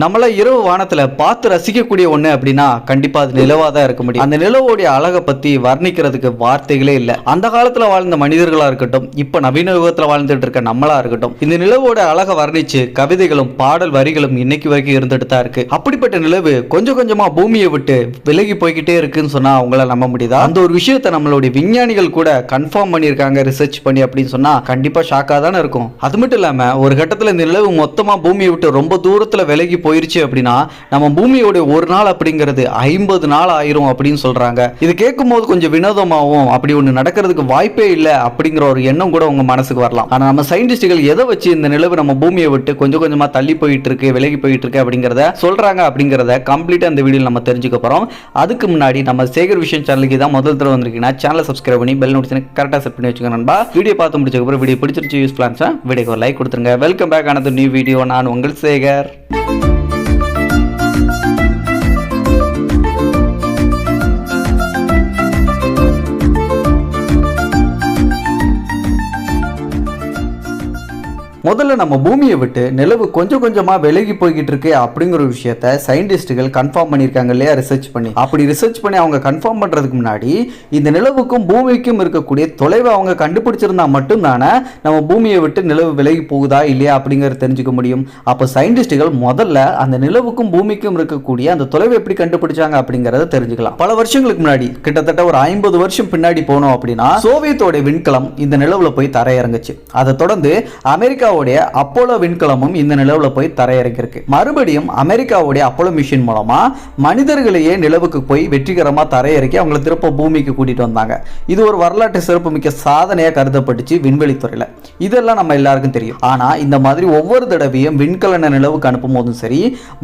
நம்மள இரவு வானத்தில் பார்த்து ரசிக்கக்கூடிய ஒன்று அப்படின்னா கண்டிப்பாக அது நிலவாக தான் இருக்க முடியும். அந்த நிலவோடைய அழகை பற்றி வர்ணிக்கிறதுக்கு வார்த்தைகளே இல்லை. அந்த காலத்தில் வாழ்ந்த மனிதர்களாக இருக்கட்டும் இப்போ நவீன யுகத்தில் வாழ்ந்துட்டு இருக்க நம்மளாக இருக்கட்டும் இந்த நிலவோட அழகை வர்ணிச்சு கவிதைகளும் பாடல் வரிகளும் இன்னைக்கு வரைக்கும் இருந்துட்டு தான் இருக்கு. அப்படிப்பட்ட நிலவு கொஞ்சம் கொஞ்சமாக பூமியை விட்டு விலகி போய்கிட்டே இருக்குன்னு சொன்னால் அவங்களால நம்ப முடியுதா? அந்த ஒரு விஷயத்தை நம்மளுடைய விஞ்ஞானிகள் கூட கன்ஃபார்ம் பண்ணியிருக்காங்க ரிசர்ச் பண்ணி அப்படின்னு சொன்னால் கண்டிப்பாக ஷாக்காக தானே இருக்கும். அது மட்டும் இல்லாமல் ஒரு கட்டத்தில் இந்த நிலவு மொத்தமாக பூமியை விட்டு ரொம்ப தூரத்தில் விலகி போயிருச்சு அப்படின்னா நம்ம பூமியோட ஒரு நாள் அப்படிங்கிறது ஐம்பது நாள் ஆயிரும் அப்படின்னு சொல்றாங்க. இது கேட்கும் போது கொஞ்சம் வினோதமாகவும் அப்படி ஒன்று நடக்கிறதுக்கு வாய்ப்பே இல்லை அப்படிங்கிற ஒரு எண்ணம் கூட உங்க மனசுக்கு வரலாம். ஆனால் நம்ம சயின்டிஸ்டுகள் எதை வச்சு இந்த நிலவு நம்ம பூமியை விட்டு கொஞ்சம் கொஞ்சமா தள்ளி போயிட்டு இருக்கு விலகி போயிட்டு இருக்கு அப்படிங்கிறத சொல்றாங்க அப்படிங்கிறத கம்ப்ளீட்டாக இந்த வீடியோ நம்ம தெரிஞ்சுக்க போறோம். அதுக்கு முன்னாடி நம்ம சேகர் விஷயம் சேனலுக்கு தான் முதல் தடவை வந்திருக்கீங்கன்னா சேனலை சப்ஸ்கிரைப் பண்ணி பெல் நோட்டிஃபிகேஷன் கரெக்டாக செட் பண்ணி வச்சுக்கோங்க நண்பா. வீடியோ பார்த்து முடிச்சதுக்கு அப்புறம் வீடியோ பிடிச்சிருச்சு யூஸ் பிளான்ஸா வீடியோக்கு ஒரு லைக் கொடுத்துருங்க. வெல்கம் பேக் ஆனது நியூ வீடியோ நான் உங்கள் சேகர். முதல்ல நம்ம பூமியை விட்டு நிலவு கொஞ்சம் கொஞ்சமாக விலகி போய்கிட்டு இருக்கு அப்படிங்கிற ஒரு விஷயத்த சயின்டிஸ்ட்டுகள் கன்ஃபார்ம் பண்ணியிருக்காங்க இல்லையா? ரிசர்ச் பண்ணி. அப்படி ரிசர்ச் பண்ணி அவங்க கன்ஃபார்ம் பண்ணுறதுக்கு முன்னாடி இந்த நிலவுக்கும் பூமிக்கும் இருக்கக்கூடிய தொலைவை அவங்க கண்டுபிடிச்சிருந்தா மட்டும்தானே நம்ம பூமியை விட்டு நிலவு விலகி போகுதா இல்லையா அப்படிங்கிறத தெரிஞ்சுக்க முடியும். அப்போ சயின்டிஸ்டுகள் முதல்ல அந்த நிலவுக்கும் பூமிக்கும் இருக்கக்கூடிய அந்த தொலைவை எப்படி கண்டுபிடிச்சாங்க அப்படிங்கிறத தெரிஞ்சுக்கலாம். பல வருஷங்களுக்கு முன்னாடி கிட்டத்தட்ட ஒரு ஐம்பது வருஷம் பின்னாடி போனோம் அப்படின்னா சோவியத்தோட விண்கலம் இந்த நிலவுல போய் தரையிறங்குச்சு. அதை தொடர்ந்து அமெரிக்கா அமெரிக்காவுடைய அப்போலோ விண்கலமும் இந்த நிலவில் போய் தரையிறங்கியிருக்கு. மறுபடியும் அமெரிக்காவுடைய அப்போலோ மிஷின் மூலமாக மனிதர்களையே நிலவுக்கு போய் வெற்றிகரமாக தரையிறக்கி அவங்கள திருப்ப பூமிக்கு கூட்டிகிட்டு வந்தாங்க. இது ஒரு வரலாற்று சிறப்புமிக்க சாதனையாக கருதப்பட்டுச்சு விண்வெளித்துறையில் இதெல்லாம் நம்ம எல்லாருக்கும் தெரியும். ஆனால் இந்த மாதிரி ஒவ்வொரு தடவையும் விண்கலனை நிலவுக்கு அனுப்பும் போதும் சரி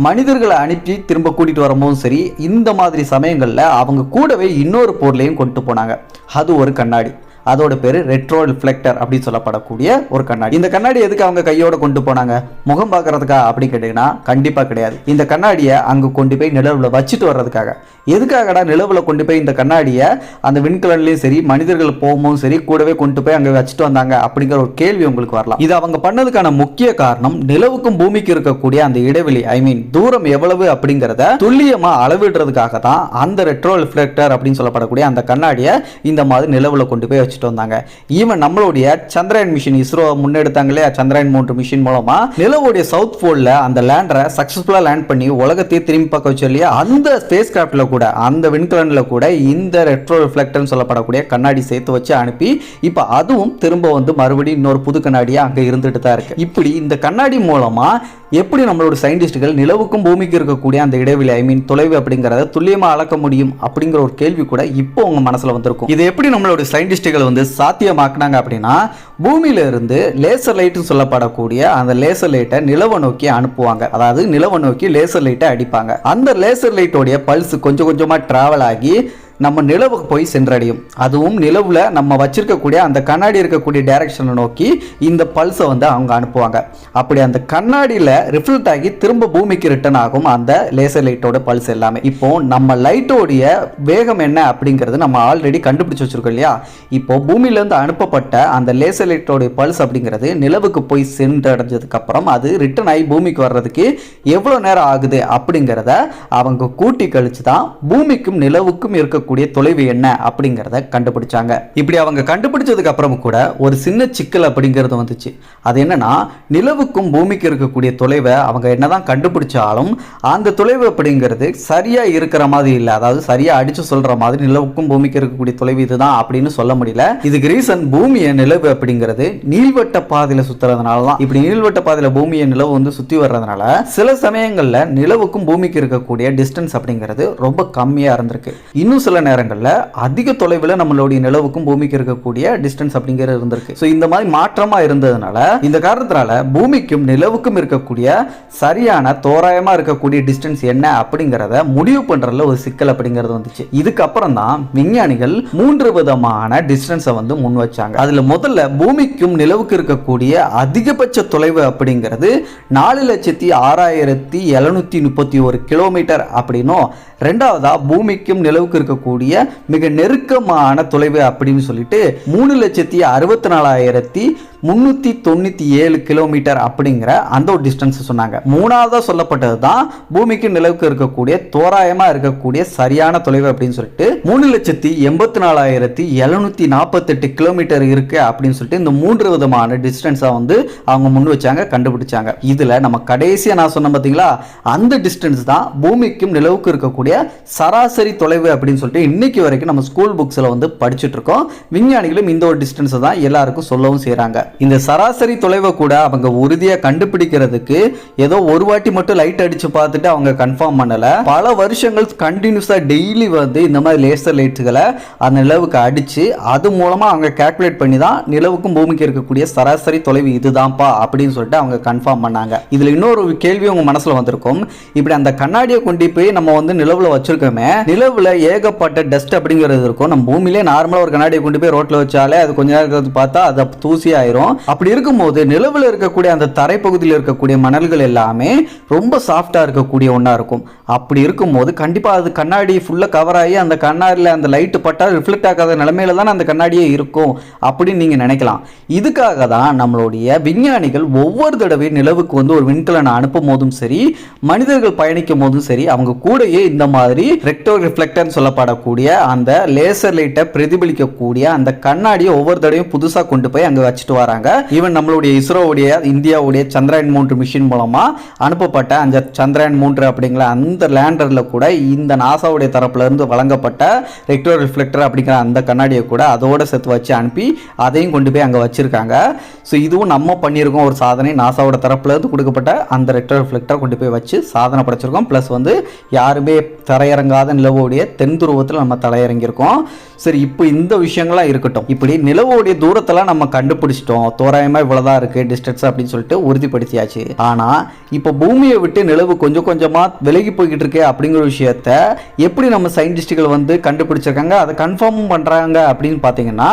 மனிதர்களை அனுப்பி திரும்ப கூட்டிகிட்டு வரும்போதும் சரி இந்த மாதிரி சமயங்களில் அவங்க கூடவே இன்னொரு பொருளையும் கொண்டு போனாங்க. அது ஒரு கண்ணாடி. அதோட பேர் ரெட்ரோ ரிஃப்ளெக்டர் அப்படின்னு சொல்லப்படக்கூடிய ஒரு கண்ணாடி. இந்த கண்ணாடி எதுக்கு அவங்க கையோட கொண்டு போனாங்க? முகம் பார்க்கறதுக்கா அப்படின்னு கேட்டீங்கன்னா கண்டிப்பா கிடையாது. இந்த கண்ணாடியை அங்கே கொண்டு போய் நிலவில் வச்சுட்டு வர்றதுக்காக. எதுக்காகடா நிலவில் கொண்டு போய் இந்த கண்ணாடியை அந்த விண்கலன்லையும் சரி மனிதர்கள் போகும்போதும் சரி கூடவே கொண்டு போய் அங்கே வச்சுட்டு வந்தாங்க அப்படிங்கிற ஒரு கேள்வி உங்களுக்கு வரலாம். இது அவங்க பண்ணதுக்கான முக்கிய காரணம் நிலவுக்கும் பூமிக்கு இருக்கக்கூடிய அந்த இடைவெளி ஐ மீன் தூரம் எவ்வளவு அப்படிங்கிறத துல்லியமாக அளவிடுறதுக்காக தான் அந்த ரெட்ரோ ரிஃப்ளெக்டர் அப்படின்னு சொல்லப்படக்கூடிய அந்த கண்ணாடியை இந்த மாதிரி நிலவில் கொண்டு போய் வச்சுட்டு வந்தாங்க. ஈவன் நம்மளுடைய சந்திரயான் மிஷின் இஸ்ரோ முன்னெடுத்தாங்க இல்லையா? சந்திரயான் மூன்று மிஷின் மூலமா. நிலவுடைய சவுத் போல்ல அந்த லேண்டரை சக்சஸ்ஃபுல்லா லேண்ட் பண்ணி உலகத்தையே திரும்பி பார்க்க வச்சு இல்லையா? அந்த ஸ்பேஸ் கிராஃப்ட்ல கூட அந்த விண்கலன்ல கூட இந்த ரெட்ரோ ரிஃப்ளெக்டர்னு சொல்லப்படக்கூடிய கண்ணாடி சேர்த்து வச்சு அனுப்பி இப்போ அதுவும் திரும்ப வந்து மறுபடியும் இன்னொரு புது கண்ணாடியா அங்க இருந்துட்டு தான் இருக்கு. இப்படி இந்த கண்ணாடி மூலமா எப்படி நம்மளோட சயின்டிஸ்ட்டுகள் நிலவுக்கும் பூமிக்கு இருக்கக்கூடிய அந்த இடைவெளி ஐ மீன் தொலைவு அப்படிங்கிறத துல்லியமாக அளக்க முடியும் அப்படிங்கிற ஒரு கேள்வி கூட இப்போ உங்கள் மனசில் வந்திருக்கும். இது எப்படி நம்மளோட சயின்டிஸ்ட்டுகள் வந்து சாத்தியமாக்குனாங்க அப்படின்னா பூமியிலிருந்து லேசர் லைட்னு சொல்லப்படக்கூடிய அந்த லேசர் லைட்டை நிலவை நோக்கி அனுப்புவாங்க. அதாவது நிலவை நோக்கி லேசர் லைட்டை அடிப்பாங்க. அந்த லேசர் லைட்டோடைய பல்ஸ் கொஞ்சம் கொஞ்சமாக ட்ராவல் ஆகி நம்ம நிலவுக்கு போய் சென்றடையும். அதுவும் நிலவில் நம்ம வச்சிருக்கக்கூடிய அந்த கண்ணாடி இருக்கக்கூடிய டைரக்ஷனை நோக்கி இந்த பல்ஸை வந்து அவங்க அனுப்புவாங்க. அப்படி அந்த கண்ணாடியில் ரிஃப்ளெக்ட் ஆகி திரும்ப பூமிக்கு ரிட்டர்ன் ஆகும் அந்த லேசர் லைட்டோட பல்ஸ் எல்லாமே. இப்போ நம்ம லைட்டோடைய வேகம் என்ன அப்படிங்கிறது நம்ம ஆல்ரெடி கண்டுபிடிச்சு வச்சிருக்கோம் இல்லையா? இப்போ பூமியிலேருந்து அனுப்பப்பட்ட அந்த லேசர் லைட்டோடைய பல்ஸ் அப்படிங்கிறது நிலவுக்கு போய் சென்றடைஞ்சதுக்கப்புறம் அது ரிட்டர்ன் ஆகி பூமிக்கு வர்றதுக்கு எவ்வளோ நேரம் ஆகுது அப்படிங்கிறத அவங்க கூட்டி கழிச்சு தான் பூமிக்கும் நிலவுக்கும் இருக்க இருக்கக்கூடிய தொலைவு என்ன அப்படிங்கிறத கண்டுபிடிச்சாங்க. இப்படி அவங்க கண்டுபிடிச்சதுக்கு அப்புறம் கூட ஒரு சின்ன சிக்கல் அப்படிங்கிறது வந்துச்சு. அது என்னன்னா நிலவுக்கும் பூமிக்கு இருக்கக்கூடிய தொலைவை அவங்க என்னதான் கண்டுபிடிச்சாலும் அந்த தொலைவு அப்படிங்கிறது சரியா இருக்கிற மாதிரி இல்லை. அதாவது சரியா அடிச்சு சொல்ற மாதிரி நிலவுக்கும் பூமிக்கு இருக்கக்கூடிய தொலைவு இதுதான் அப்படின்னு சொல்ல முடியல. இதுக்கு ரீசன் பூமியை நிலவு அப்படிங்கிறது நீள்வட்ட பாதையில சுத்துறதுனால தான் இப்படி நீள்வட்ட பாதையில பூமியை நிலவு வந்து சுத்தி வர்றதுனால சில சமயங்கள்ல நிலவுக்கும் பூமிக்கு இருக்கக்கூடிய டிஸ்டன்ஸ் அப்படிங்கிறது ரொம்ப கம்மியா இருந்திருக்கு. இன்னும் சில சில நேரங்களில் அதிக தொலைவில் நம்மளுடைய நிலவுக்கும் பூமிக்கு இருக்கக்கூடிய டிஸ்டன்ஸ் அப்படிங்கிறது இருந்திருக்கு. ஸோ இந்த மாதிரி மாற்றமாக இருந்ததுனால இந்த காரணத்தினால பூமிக்கும் நிலவுக்கும் இருக்கக்கூடிய சரியான தோராயமாக இருக்கக்கூடிய டிஸ்டன்ஸ் என்ன அப்படிங்கிறத முடிவு பண்ணுறதுல ஒரு சிக்கல் அப்படிங்கிறது வந்துச்சு. இதுக்கப்புறம் தான் விஞ்ஞானிகள் மூன்று விதமான டிஸ்டன்ஸை வந்து முன் வச்சாங்க. அதில் முதல்ல பூமிக்கும் நிலவுக்கு இருக்கக்கூடிய அதிகபட்ச தொலைவு அப்படிங்கிறது நாலு லட்சத்தி ஆறாயிரத்தி எழுநூத்தி முப்பத்தி ஒரு கிலோமீட்டர் அப்படின்னும் ரெண்டாவதா பூமிக்கும் நிலவுக்கு இருக்கக்கூடிய மிக நெருக்கமான தொலைவு அப்படின்னு சொல்லிட்டு மூணு லட்சத்தி அறுபத்தி நாலாயிரத்தி முந்நூற்றி தொண்ணூற்றி ஏழு கிலோமீட்டர் அப்படிங்கிற அந்த ஒரு டிஸ்டன்ஸ் சொன்னாங்க. மூணாவதாக சொல்லப்பட்டது தான் பூமிக்கு நிலவுக்கு இருக்கக்கூடிய தோராயமாக இருக்கக்கூடிய சரியான தொலைவு அப்படின்னு சொல்லிட்டு மூணு லட்சத்தி எண்பத்தி நாலாயிரத்தி எழுநூத்தி நாற்பத்தெட்டு கிலோமீட்டர் இருக்கு அப்படின்னு சொல்லிட்டு இந்த மூன்று விதமான டிஸ்டன்ஸை வந்து அவங்க முன் வச்சாங்க கண்டுபிடிச்சாங்க. இதில் நம்ம கடைசியாக நான் சொன்னேன் பார்த்தீங்களா அந்த டிஸ்டன்ஸ் தான் பூமிக்கும் நிலவுக்கு இருக்கக்கூடிய சராசரி தொலைவு அப்படின்னு சொல்லிட்டு இன்னைக்கு வரைக்கும் நம்ம ஸ்கூல் புக்ஸில் வந்து படிச்சுட்டு இருக்கோம். விஞ்ஞானிகளும் இந்த ஒரு டிஸ்டன்ஸை தான் எல்லாருக்கும் சொல்லவும் செய்கிறாங்க இந்த சராசரி தொலைவை கூட அவங்க உறுதியாக கண்டுபிடிக்கிறதுக்கு ஏதோ ஒரு வாட்டி மட்டும் லைட் அடிச்சு பார்த்துட்டு அவங்க கன்ஃபார்ம் பண்ணலை. பல வருஷங்கள் கண்டினியூஸாக டெய்லி வந்து இந்த மாதிரி லேசர் லைட்டுகளை அந்த நிலவுக்கு அடிச்சு அது மூலமாக அவங்க கால்குலேட் பண்ணி தான் நிலவுக்கும் பூமிக்கு இருக்கக்கூடிய சராசரி தொலைவு இதுதான்ப்பா அப்படின்னு சொல்லிட்டு அவங்க கன்ஃபார்ம் பண்ணாங்க. இதில் இன்னொரு கேள்வி உங்க மனசுல வந்திருக்கும். இப்படி அந்த கண்ணாடியை கொண்டு போய் நம்ம வந்து நிலவுல வச்சிருக்கோமே நிலவுல ஏகப்பட்ட டஸ்ட் அப்படிங்கிறது இருக்கும். நம்ம பூமியிலே நார்மலா ஒரு கண்ணாடியை கொண்டு போய் ரோட்ல வச்சாலே அது கொஞ்ச நேரம் பார்த்தா அது தூசி ஆயிரும். அப்படி இருக்கும்போது நிலவுல இருக்கக்கூடிய அந்த தரைப்பகுதியில் இருக்கக்கூடிய மணல்கள் எல்லாமே ரொம்ப சாஃப்டா இருக்கக்கூடிய ஒன்றா இருக்கும். அப்படி இருக்கும்போது கண்டிப்பா அது கண்ணாடி ஃபுல்லா கவர் ஆகி அந்த கண்ணாடியில் அந்த லைட்டு பட்டா ரிஃப்ளெக்ட் ஆகாத நிலைமையில தான் அந்த கண்ணாடியே இருக்கும் அப்படின்னு நீங்க நினைக்கலாம். இதுக்காக தான் நம்மளுடைய விஞ்ஞானிகள் ஒவ்வொரு தடவையும் நிலவுக்கு வந்து ஒரு விண்கலனை அனுப்பும் போதும் சரி மனிதர்கள் பயணிக்கும் போதும் சரி அவங்க கூடயே இந்த மாதிரி ரெக்டோ ரிஃப்ளெக்டர்னு சொல்லப்படக்கூடிய அந்த லேசர் லைட்டை பிரதிபலிக்கக்கூடிய அந்த கண்ணாடியை ஒவ்வொரு தடவையும் புதுசாக கொண்டு போய் அங்கே வச்சுட்டு வராங்க. ஈவன் நம்மளுடைய இஸ்ரோவுடைய இந்தியாவுடைய சந்திராயன் மூன்று மிஷின் மூலமா அனுப்பப்பட்ட அந்த சந்திராயன் மூன்று அப்படிங்கிற அந்த லேண்டரில் கூட இந்த நாசாவுடைய தரப்புல இருந்து வழங்கப்பட்ட ரெக்டோ ரிஃப்ளெக்டர் அப்படிங்கிற அந்த கண்ணாடியை கூட அதோட சேர்த்து வச்சு அனுப்பி அதையும் கொண்டு போய் அங்கே வச்சிருக்காங்க. ஸோ இதுவும் நம்ம பண்ணியிருக்கோம். ஒரு சாதனை நாசாவோட தரப்புல இருந்து கொடுக்கப்பட்ட அந்த ரெக்டோ ரிஃப்ளெக்டரை கொண்டு போய் வச்சு சாதனை படைச்சிருக்கோம். ப்ளஸ் வந்து யாருமே தரையிறங்காத நிலவுடைய தென் துருவத்தில் நம்ம தலையிறங்கியிருக்கோம். சரி இப்போ இந்த விஷயங்கள்லாம் இருக்கட்டும். இப்படி நிலவுடைய தூரத்தெல்லாம் நம்ம கண்டுபிடிச்சிட்டோம். தோராயமாக இவ்வளோதான் இருக்குது டிஸ்டன்ஸ் அப்படின்னு சொல்லிட்டு உறுதிப்படுத்தியாச்சு. ஆனால் இப்போ பூமியை விட்டு நிலவு கொஞ்சம் கொஞ்சமாக விலகி போய்கிட்டு இருக்கு அப்படிங்கிற விஷயத்த எப்படி நம்ம சயின்டிஸ்ட்டுகள் வந்து கண்டுபிடிச்சிருக்காங்க அதை கன்ஃபார்ம் பண்ணுறாங்க அப்படின்னு பார்த்தீங்கன்னா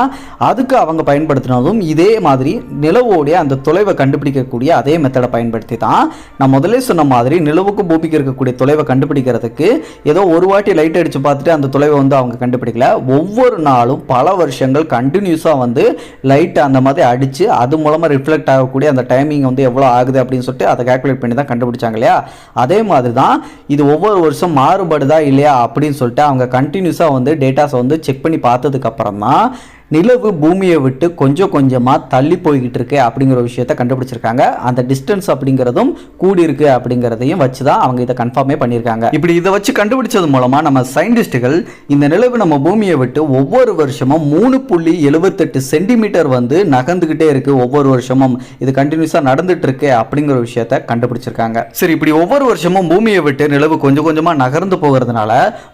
அதுக்கு அவங்க பயன்படுத்தினதும் இதே மாதிரி நிலவோடைய அந்த தொலைவை கண்டுபிடிக்கக்கூடிய அதே மெத்தடை பயன்படுத்தி தான் நான் முதல்ல சொன்ன மாதிரி நிலவுக்கும் பூமிக்கு இருக்கக்கூடிய தொலைவை கண்டுபிடிக்கிறதுக்கு ஏதோ ஒரு வாட்டி லைட் அடித்து பார்த்துட்டு அந்த தொலைவை வந்து அவங்க கண்டுபிடிக்கல. ஒவ்வொரு நாளும் பல வருஷங்கள் கண்டினியூஸாக வந்து லைட் அந்த மாதிரி அடித்து அது மூலமாக ரிஃப்ளெக்ட் ஆகக்கூடிய அந்த டைமிங் வந்து எவ்வளோ ஆகுது அப்படின்னு சொல்லிட்டு அதை கால்குலேட் பண்ணி தான் கண்டுபிடிச்சாங்க இல்லையா? அதே மாதிரி தான் இது ஒவ்வொரு வருஷம் மாறுபடுதா இல்லையா அப்படின்னு சொல்லிட்டு அவங்க கண்டினியூஸாக வந்து டேட்டாஸை வந்து செக் பண்ணி பார்த்ததுக்கப்புறம் தான் நிலவு பூமியை விட்டு கொஞ்சம் கொஞ்சமாக தள்ளி போய்கிட்டு இருக்கு அப்படிங்கிற விஷயத்த கண்டுபிடிச்சிருக்காங்க. அந்த டிஸ்டன்ஸ் அப்படிங்கிறதும் கூடி இருக்கு அப்படிங்கிறதையும் வச்சு தான் அவங்க இதை கன்ஃபார்மே பண்ணியிருக்காங்க. இப்படி இதை வச்சு கண்டுபிடிச்சது மூலமாக நம்ம சயின்டிஸ்ட்டுகள் இந்த நிலவு நம்ம பூமியை விட்டு ஒவ்வொரு வருஷமும் மூணு புள்ளி எழுபத்தெட்டு சென்டிமீட்டர் வந்து நகர்ந்துக்கிட்டே இருக்கு. ஒவ்வொரு வருஷமும் இது கண்டினியூஸாக நடந்துட்டு இருக்கு அப்படிங்கிற விஷயத்த கண்டுபிடிச்சிருக்காங்க. சரி இப்படி ஒவ்வொரு வருஷமும் பூமியை விட்டு நிலவு கொஞ்சம் கொஞ்சமாக நகர்ந்து போகிறதுனால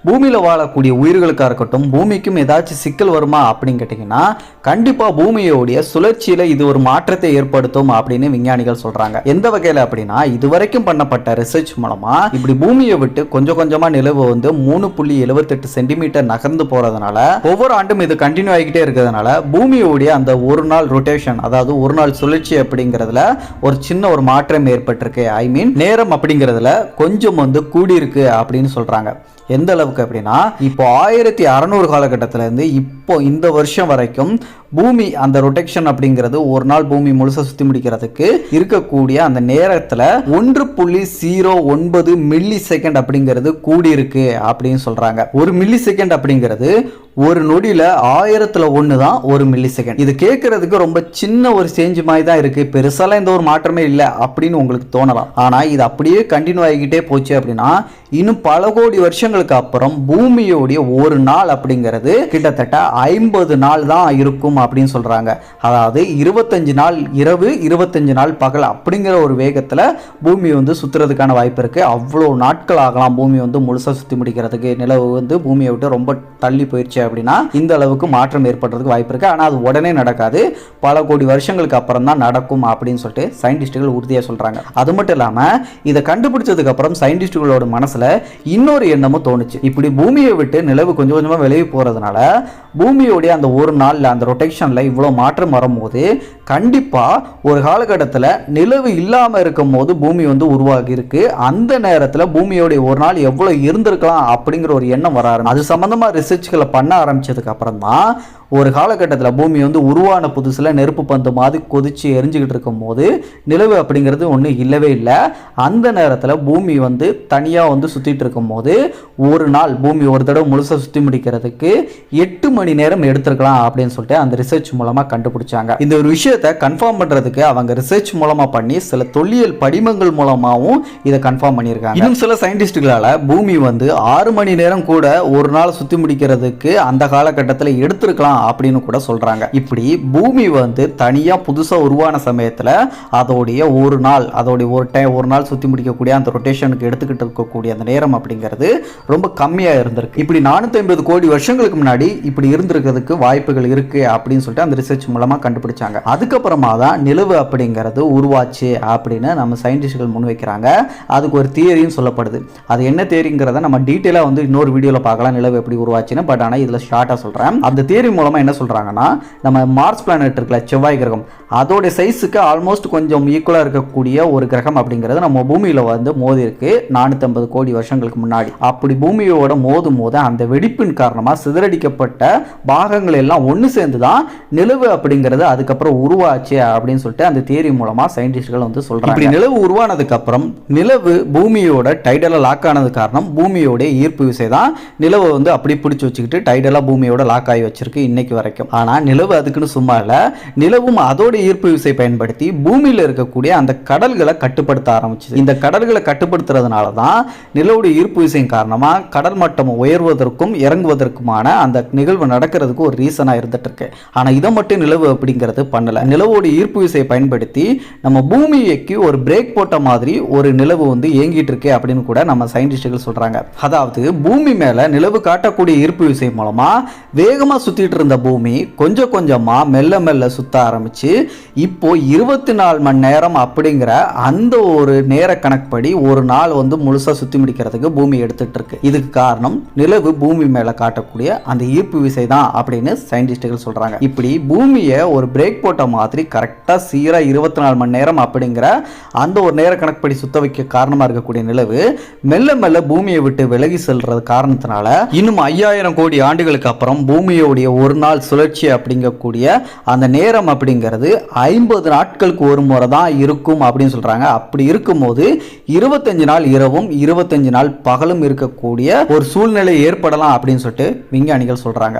பூமியில் வாழக்கூடிய உயிர்களுக்காக இருக்கட்டும் பூமிக்கும் ஏதாச்சும் சிக்கல் வருமா அப்படின்னு பார்த்தீங்கன்னா கண்டிப்பாக பூமியோடைய சுழற்சியில் இது ஒரு மாற்றத்தை ஏற்படுத்தும் அப்படின்னு விஞ்ஞானிகள் சொல்கிறாங்க எந்த வகையில் அப்படின்னா இதுவரைக்கும் பண்ணப்பட்ட ரிசர்ச் மூலமாக இப்படி பூமியை விட்டு கொஞ்சம் கொஞ்சமாக நிலவு வந்து மூணு புள்ளி எழுபத்தெட்டு சென்டிமீட்டர் நகர்ந்து போகிறதுனால ஒவ்வொரு ஆண்டும் இது கண்டினியூ ஆகிக்கிட்டே இருக்கிறதுனால பூமியோடைய அந்த ஒரு நாள் ரொட்டேஷன் அதாவது ஒரு நாள் சுழற்சி அப்படிங்கிறதுல ஒரு சின்ன ஒரு மாற்றம் ஏற்பட்டிருக்கு. ஐ மீன் நேரம் அப்படிங்கிறதுல கொஞ்சம் வந்து கூடியிருக்கு அப்படின்னு சொல்கிறாங்க எந்த அளவுக்கு அப்படின்னா இப்போ ஆயிரத்தி அறநூறு காலகட்டத்திலேருந்து இப்போ இந்த வருஷம் வரைக்கும் பூமி அந்த ரொட்டேஷன் அப்படிங்கிறது ஒரு நாள் பூமி முழுசாக சுற்றி முடிக்கிறதுக்கு இருக்கக்கூடிய அந்த நேரத்தில் ஒன்று புள்ளி ஜீரோ ஒன்பது மில்லி செகண்ட் அப்படிங்கிறது கூடியிருக்கு அப்படின்னு சொல்கிறாங்க ஒரு மில்லி செகண்ட் அப்படிங்கிறது ஒரு நொடியில் ஆயிரத்தில் ஒன்று தான் ஒரு மில்லி செகண்ட் இது கேட்கறதுக்கு ரொம்ப சின்ன ஒரு சேஞ்ச் மாதிரி தான் இருக்குது பெருசாலாம் எந்த ஒரு மாற்றமே இல்லை அப்படின்னு உங்களுக்கு தோணலாம். ஆனால் இது அப்படியே கண்டினியூ ஆகிக்கிட்டே போச்சு அப்படின்னா இன்னும் பல கோடி வருஷங்களுக்கு அப்புறம் பூமியோடைய ஒரு நாள் அப்படிங்கிறது கிட்டத்தட்ட ஐம்பது நாள் தான் இருக்கும் அப்படின்னு சொல்கிறாங்க அதாவது இருபத்தஞ்சு நாள் இரவு இருபத்தஞ்சு நாள் பகல் அப்படிங்கிற ஒரு வேகத்தில் பூமி வந்து சுற்றுறதுக்கான வாய்ப்பு இருக்குது அவ்வளோ நாட்கள் ஆகலாம் பூமி வந்து முழுசாக சுற்றி முடிக்கிறதுக்கு. நிலவு வந்து பூமியை விட்டு ரொம்ப தள்ளி போயிடுச்சு அப்படின்னா இந்த அளவுக்கு மாற்றம் ஏற்படுறதுக்கு வாய்ப்பு இருக்குது ஆனால் அது உடனே நடக்காது. பல கோடி வருஷங்களுக்கு அப்புறம் தான் நடக்கும் அப்படின்னு சொல்லிட்டு சயின்டிஸ்ட்டுகள் உறுதியாக சொல்கிறாங்க அது மட்டும் இல்லாமல் இதை கண்டுபிடிச்சதுக்கு அப்புறம் சயின்டிஸ்ட்டுகளோட மனசில் இன்னொரு எண்ணமும் தோணுச்சு. இப்படி பூமியை விட்டு நிலவு கொஞ்சம் கொஞ்சமாக விளைவி போகிறதுனால பூமியோடைய அந்த ஒரு நாளில் அந்த ரொட்டேஷனில் இவ்வளோ மாற்றம் வரும்போது கண்டிப்பாக ஒரு காலகட்டத்தில் நிலவு இல்லாமல் இருக்கும் போது பூமி வந்து உருவாகி இருக்கு. அந்த நேரத்தில் பூமியோடைய ஒரு நாள் எவ்வளோ இருந்திருக்கலாம் அப்படிங்கிற ஒரு எண்ணம் வர ஆரம்பிச்சு அது சம்மந்தமாக ரிசர்ச்களை பண்ண ஆரம்பித்ததுக்கு அப்புறம் தான் ஒரு காலகட்டத்தில் பூமி வந்து உருவான புதுசில் நெருப்பு பந்து மாதிரி கொதிச்சு எரிஞ்சுக்கிட்டு இருக்கும்போது நிலவு அப்படிங்கிறது ஒன்றும் இல்லவே இல்லை. அந்த நேரத்தில் பூமி வந்து தனியாக வந்து சுற்றிட்டு இருக்கும் போது ஒரு நாள் பூமி ஒரு தடவை முழுசாக சுற்றி முடிக்கிறதுக்கு எட்டு மணி மணி நேரம் எடுத்திருக்கலாம் அப்படின்னு சொல்லிட்டு அந்த ரிசர்ச் மூலமாக கண்டுபிடிச்சாங்க. இந்த ஒரு விஷயத்தை கன்ஃபார்ம் பண்ணுறதுக்கு அவங்க ரிசர்ச் மூலமாக பண்ணி சில தொல்லியல் படிமங்கள் மூலமாகவும் இதை கன்ஃபார்ம் பண்ணியிருக்காங்க. இன்னும் சில சயின்டிஸ்டுகளால் பூமி வந்து ஆறு மணி நேரம் கூட ஒரு நாள் சுற்றி முடிக்கிறதுக்கு அந்த காலகட்டத்தில் எடுத்திருக்கலாம் அப்படின்னு கூட சொல்கிறாங்க இப்படி பூமி வந்து தனியாக புதுசாக உருவான சமயத்தில் அதோடைய ஒரு நாள் அதோடைய ஒரு டைம் ஒரு நாள் சுற்றி முடிக்கக்கூடிய அந்த ரொட்டேஷனுக்கு எடுத்துக்கிட்டு இருக்கக்கூடிய அந்த நேரம் அப்படிங்கிறது ரொம்ப கம்மியாக இருந்திருக்கு. இப்படி நானூற்றி ஐம்பது கோடி வருஷங்களுக்கு முன்னாடி இப்படி இருந்திருக்கிறதுக்கு வாய்ப்புகள் இருக்குது அப்படின்னு சொல்லிட்டு அந்த ரிசர்ச் மூலமாக கண்டுபிடிச்சாங்க. அதுக்கப்புறமா தான் நிலவு அப்படிங்கிறது உருவாச்சு அப்படின்னு நம்ம சயின்டிஸ்ட்கள் முன்வைக்கிறாங்க. அதுக்கு ஒரு தியரியும் சொல்லப்படுது. அது என்ன தியரிங்கிறத நம்ம டீட்டெயிலாக வந்து இன்னொரு வீடியோவில் பார்க்கலாம். நிலவு எப்படி உருவாச்சுன்னு. பட் ஆனால் இதில் ஷார்ட்டாக சொல்கிறேன் அந்த தியரி மூலமாக என்ன சொல்கிறாங்கன்னா நம்ம மார்ஸ் பிளானட் இருக்குல்ல செவ்வாய் கிரகம். அதோட சைஸுக்கு ஆல்மோஸ்ட் கொஞ்சம் ஈக்குவலாக இருக்கக்கூடிய ஒரு கிரகம் அப்படிங்கிறது நம்ம பூமியில் வந்து மோதி இருக்கு நானூற்றம்பது கோடி வருஷங்களுக்கு முன்னாடி. அப்படி பூமியோட மோதும் போது அந்த வெடிப்பின் காரணமாக சிதறடிக்கப்பட்ட பாகங்கள் எல்லாம் ஒன்று சேர்ந்து தான் நிலவு அப்படிங்கிறது அதுக்கப்புறம் உருவாச்சு அப்படின்னு சொல்லிட்டு அந்த தேரி மூலமாக சயின்டிஸ்ட்கள் வந்து சொல்கிறாங்க இப்படி நிலவு உருவானதுக்கப்புறம் நிலவு பூமியோட டைடலாக லாக் ஆனது காரணம் பூமியோட ஈர்ப்பு விசை தான் நிலவை வந்து அப்படி பிடிச்சி வச்சுக்கிட்டு டைடலாக பூமியோட லாக் ஆகி வச்சிருக்கு இன்னைக்கு வரைக்கும். ஆனால் நிலவு அதுக்குன்னு சும்மா இல்லை நிலவும் அதோட ஈர்ப்பு விசை பயன்படுத்தி பூமியில் இருக்கக்கூடிய அந்த கடல்களை கட்டுப்படுத்த ஆரம்பிச்சது. இந்த கடல்களை கட்டுப்படுத்துறதுனால தான் நிலவுடைய ஈர்ப்பு விசையின் காரணமாக கடல் மட்டம் உயர்வதற்கும் இறங்குவதற்குமான அந்த நிகழ்வு நடக்கிறதுக்கு ஒரு ரீசனாக இருந்துட்டு இருக்கு ஆனால் இதை மட்டும் நிலவு அப்படிங்கிறது பண்ணல. நிலவோட ஈர்ப்பு விசையை பயன்படுத்தி நம்ம பூமிக்கு ஒரு பிரேக் போட்ட மாதிரி ஒரு நிலவு வந்து இயங்கிட்டு இருக்கு அப்படின்னு கூட நம்ம சயின்டிஸ்டுகள் சொல்றாங்க. அதாவது பூமி மேலே நிலவு காட்டக்கூடிய ஈர்ப்பு விசை மூலமா வேகமாக சுற்றிட்டு இருந்த பூமி கொஞ்சம் கொஞ்சமா மெல்ல மெல்ல சுற்ற ஆரம்பிச்சு இப்போ இருபத்தி நாலு மணி நேரம் அப்படிங்கிற அந்த ஒரு நேர கணக்குப்படி ஒரு நாள் வந்து முழுசாக சுத்தி முடிக்கிறதுக்கு பூமி எடுத்துகிட்டு இருக்கு இதுக்கு காரணம் நிலவு பூமி மேலே காட்டக்கூடிய அந்த ஈர்ப்பு விசை தான் அப்படின்னு சயின்டிஸ்டுகள் சொல்றாங்க. இப்படி பூமியை ஒரு பிரேக் போட்ட மாதிரி கரெக்டா சீரா இருபத்தி நாலு மணி நேரம் அப்படிங்கிற அந்த ஒரு நேர கணக்குப்படி சுத்த வைக்க காரணமா இருக்கக்கூடிய நிலவு மெல்ல மெல்ல பூமியை விட்டு விலகி செல்றது காரணத்தினால இன்னும் ஐயாயிரம் கோடி ஆண்டுகளுக்கு அப்புறம் பூமியோடைய ஒரு நாள் சுழற்சி அப்படிங்கக்கூடிய அந்த நேரம் அப்படிங்கிறது ஐம்பது நாட்களுக்கு ஒரு முறை தான் இருக்கும் அப்படின்னு சொல்றாங்க. அப்படி இருக்கும்போது இருபத்தஞ்சு நாள் இரவும் இருபத்தஞ்சு நாள் பகலும் இருக்கக்கூடிய ஒரு சூழ்நிலை ஏற்படலாம் அப்படின்னு சொல்லிட்டு விஞ்ஞானிகள் சொல்றாங்க.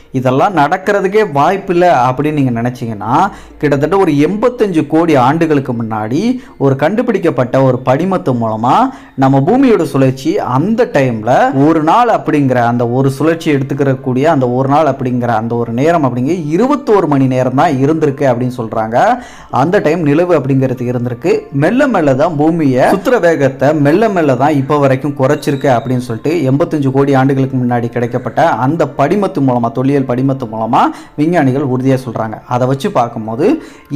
இதெல்லாம் நடக்கிறதுக்கே வாய்ப்பில்லை அப்படின்னு நீங்கள் நினச்சிங்கன்னா கிட்டத்தட்ட ஒரு எண்பத்தஞ்சு கோடி ஆண்டுகளுக்கு முன்னாடி ஒரு கண்டுபிடிக்கப்பட்ட ஒரு படிமத்து மூலமாக நம்ம பூமியோட சுழற்சி அந்த டைமில் ஒரு நாள் அப்படிங்கிற அந்த ஒரு சுழற்சி எடுத்துக்கிறக்கூடிய அந்த ஒரு நாள் அப்படிங்கிற அந்த ஒரு நேரம் அப்படிங்கிற இருபத்தோரு மணி நேரம் தான் இருந்திருக்கு அப்படின்னு சொல்கிறாங்க அந்த டைம் நிலவு அப்படிங்கிறது இருந்திருக்கு. மெல்ல மெல்ல தான் பூமியை சுத்துற வேகத்தை மெல்ல மெல்ல தான் இப்போ வரைக்கும் குறைச்சிருக்கு அப்படின்னு சொல்லிட்டு எண்பத்தஞ்சு கோடி ஆண்டுகளுக்கு முன்னாடி கிடைக்கப்பட்ட அந்த படிமத்து மூலமாக தொழில் தொல்லியல் படிமத்து மூலமாக விஞ்ஞானிகள் உறுதியாக சொல்கிறாங்க அதை வச்சு பார்க்கும்போது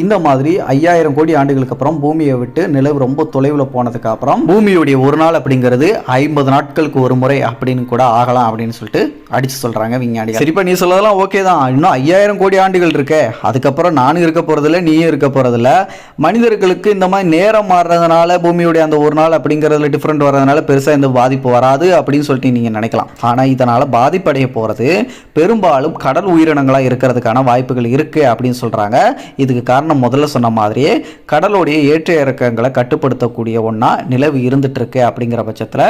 இந்த மாதிரி ஐயாயிரம் கோடி ஆண்டுகளுக்கு அப்புறம் பூமியை விட்டு நிலவு ரொம்ப தொலைவில் போனதுக்கு அப்புறம் பூமியுடைய ஒரு நாள் அப்படிங்கிறது ஐம்பது நாட்களுக்கு ஒரு முறை அப்படின்னு கூட ஆகலாம் அப்படின்னு சொல்லிட்டு அடிச்சு சொல்கிறாங்க விஞ்ஞானிகள். சரிப்பா நீ சொல்லதெல்லாம் ஓகே தான். இன்னும் ஐயாயிரம் கோடி ஆண்டுகள் இருக்கே. அதுக்கப்புறம் நானும் இருக்க போகிறதில்ல நீயும் இருக்க போகிறதில்ல மனிதர்களுக்கு இந்த மாதிரி நேரம் மாறுறதுனால பூமியுடைய அந்த ஒரு நாள் அப்படிங்கிறதுல டிஃப்ரெண்ட் வர்றதுனால பெருசாக இந்த பாதிப்பு வராது அப்படின்னு சொல்லிட்டு நீங்கள் நினைக்கலாம். ஆனால் இதனால் பாதிப்படைய போகிறது பெரும்பாலும் கடல் உயிரினங்களாக இருக்கிறதுக்கான வாய்ப்புகள் இருக்குது அப்படின்னு சொல்கிறாங்க இதுக்கு காரணம் முதல்ல சொன்ன மாதிரியே கடலுடைய ஏற்ற இறக்கங்களை கட்டுப்படுத்தக்கூடிய ஒன்றா நிலவு இருந்துகிட்ருக்கு அப்படிங்கிற பட்சத்தில்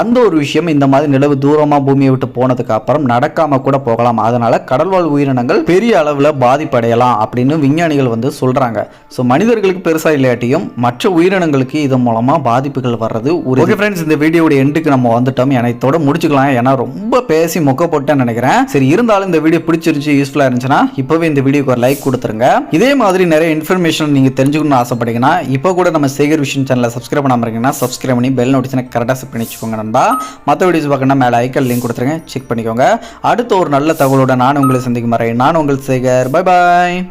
அந்த ஒரு விஷயம் இந்த மாதிரி நிலவு தூரமாக பூமியை விட்டு போனதுக்கு அப்புறம் நடக்காமல் கூட போகலாம். அதனால் கடல்வாழ் உயிரினங்கள் பெரிய அளவில் பாதிப்படையலாம் அப்படின்னு விஞ்ஞானிகள் வந்து சொல்கிறாங்க ஸோ மனிதர்களுக்கு பெருசாக இல்லாட்டியும் மற்ற உயிரினங்களுக்கு இதன் மூலமாக பாதிப்புகள் வர்றது ஓகே ஃப்ரெண்ட்ஸ் இந்த வீடியோட எண்டுக்கு நம்ம வந்துட்டோம். எனத்தோட முடிச்சுக்கலாம். ஏன்னா ரொம்ப பேசி மொக்க போட்டேன்னு நினைக்கிறேன். சரி இருந்தாலும் இந்த வீடியோ பிடிச்சிருந்துச்சு யூஸ்ஃபுல்லாக இருந்துச்சுன்னா இப்போவே இந்த வீடியோக்கு ஒரு லைக் கொடுத்துருங்க. இதே மாதிரி நிறைய இன்ஃபர்மேஷன் நீங்கள் தெரிஞ்சுக்கணும்னு ஆசைப்பட்டீங்கன்னா இப்போ கூட நம்ம சேகர் விஷன் சேனலை சப்ஸ்கிரைப் பண்ணாமல் இருக்கீங்கன்னா சப்ஸ்கிரைப் பண்ணி பெல் நோட்டிஃபிகேஷனை கரெக்டாக செட் பண்ணி வச்சுக்கோங்க நண்பா. மற்ற வீடியோஸ் பார்க்கணும்னா மேலே ஐக்கல் லிங்க் கொடுத்துருங்க செக் பண்ணிக்கோங்க. அடுத்த ஒரு நல்ல தகவலோட நான் உங்களை சந்திக்கும் வரை நான் உங்கள் சேகர். Bye bye